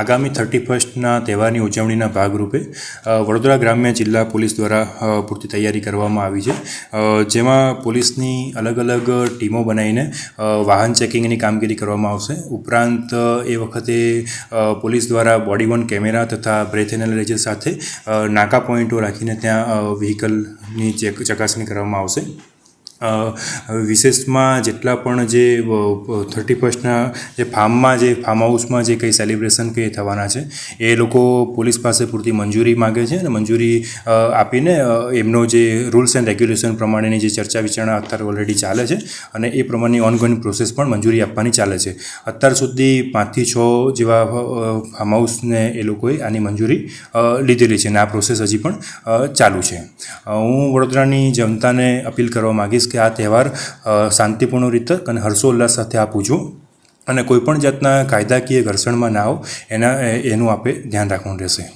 આગામી થર્ટી ફર્સ્ટના તહેવારની ઉજવણીના ભાગરૂપે વડોદરા ગ્રામ્ય જિલ્લા પોલીસ દ્વારા પૂરતી તૈયારી કરવામાં આવી છે. જેમાં પોલીસની અલગ અલગ ટીમો બનાવીને વાહન ચેકિંગની કામગીરી કરવામાં આવશે. ઉપરાંત, એ વખતે પોલીસ દ્વારા બોડી વન કેમેરા તથા બ્રેથ એનાલિઝર સાથે નાકા પોઈન્ટો રાખીને ત્યાં વ્હીકલની ચેક ચકાસણી કરવામાં આવશે. વિશેષમાં જેટલા પણ જે થર્ટી ફર્સ્ટના જે ફાર્મમાં જે, ફાર્મ હાઉસમાં જે કંઈ સેલિબ્રેશન કંઈ થવાના છે, એ લોકો પોલીસ પાસે પૂરતી મંજૂરી માગે છે અને મંજૂરી આપીને એમનો જે રૂલ્સ એન્ડ રેગ્યુલેશન પ્રમાણેની જે ચર્ચા વિચારણા અત્યારે ઓલરેડી ચાલે છે અને એ પ્રમાણેની ઓનગોઈંગ પ્રોસેસ પણ મંજૂરી આપવાની ચાલે છે. અત્યાર સુધી પાંચથી છ જેવા ફાર્મ હાઉસને એ લોકોએ આની મંજૂરી લીધેલી છે અને આ પ્રોસેસ હજી પણ ચાલુ છે. હું વડોદરાની જનતાને અપીલ કરવા માગીશ કે આ તહેવાર શાંતિપૂર્ણ રીતે અને હર્ષોલ્લાસ સાથે આપ ઉજવો અને કોઈપણ જાતના કાયદાકીય ઘર્ષણમાં ના આવો, એના એનું આપે ધ્યાન રાખવાનું રહેશે.